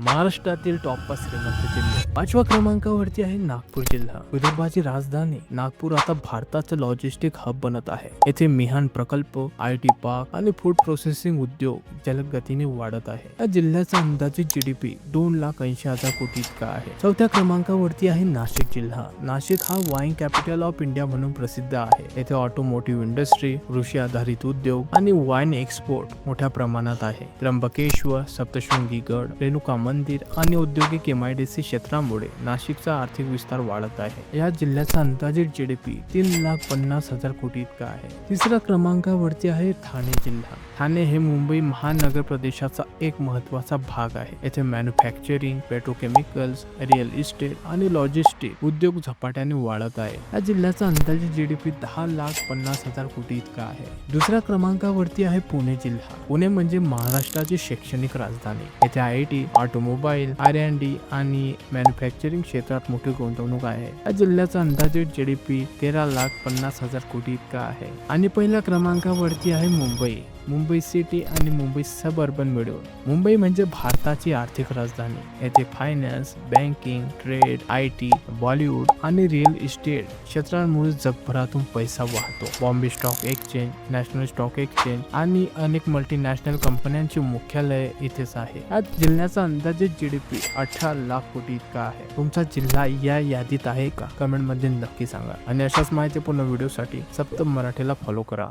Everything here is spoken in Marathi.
महाराष्ट्रातील टॉप पाच श्रीमंत जिल्हे. पाचव्या क्रमांकावरती आहे नागपूर जिल्हा. विदर्भाची राजधानी नागपूर आता भारताचं लॉजिस्टिक हब बनत आहे. येथे मिहान प्रकल्प आय टी पार्क आणि फूड प्रोसेसिंग उद्योग जलद गतीने वाढत आहे. या जिल्ह्याचा अंदाजित जीडीपी दोन लाख ऐंशी हजार कोटी इतका आहे. चौथ्या क्रमांकावरती आहे नाशिक जिल्हा. नाशिक हा वाईन कॅपिटल ऑफ इंडिया म्हणून प्रसिद्ध आहे. येथे ऑटोमोटिव्ह इंडस्ट्री कृषी आधारित उद्योग आणि वाईन एक्सपोर्ट मोठ्या प्रमाणात आहे. त्र्यंबकेश्वर सप्तशृंगी गड रेणुकाम मंदिर आणि औद्योगिक एम आयडीसी क्षेत्रामुळे नाशिकचा आर्थिक विस्तार वाढत आहे. या जिल्ह्याचा अंदाजित जी डी पी तीन लाख पन्नास हजार कोटी इतका आहे. तिसऱ्या क्रमांकावरती आहे ठाणे जिल्हा. ठाणे हे मुंबई महानगर प्रदेशाचा एक महत्त्वाचा भाग आहे. येथे मॅन्युफॅक्चरिंग पेट्रोकेमिकल्स रिअल इस्टेट आणि लॉजिस्टिक उद्योग झपाट्याने वाढत आहे. या जिल्ह्याचा अंदाजे जीडीपी दहा लाख पन्नास हजार कोटी इतका आहे. दुसऱ्या क्रमांकावरती आहे पुणे जिल्हा. पुणे म्हणजे महाराष्ट्राची शैक्षणिक राजधानी. येथे I T automobile R and D आणि मॅन्युफॅक्चरिंग क्षेत्रात मोठी गुंतवणूक आहे. या जिल्ह्याचा अंदाजित जीडीपी तेरा लाख पन्नास हजार कोटी इतका आहे. आणि पहिल्या क्रमांकावरती आहे मुंबई. मुंबई सिटी आणि मुंबई सब अर्बन मिळून. मुंबई म्हणजे भारताची आर्थिक राजधानी. येथे finance banking trade I T Bollywood आणि रिअल इस्टेट क्षेत्रांमुळे जगभरातून पैसा वाहतो. Bombay Stock Exchange National Stock Exchange आणि अनेक मल्टीनॅशनल कंपन्यांचे मुख्यालय इथेच आहे. या जिल्ह्याचा अंदाजित जीडीपी अठरा लाख कोटी इतका आहे. तुमचा जिल्हा या यादीत आहे का? कमेंटमध्ये नक्की सांगा. आणि अशाच माहितीपूर्ण व्हिडिओसाठी सप्त मराठीला फॉलो करा.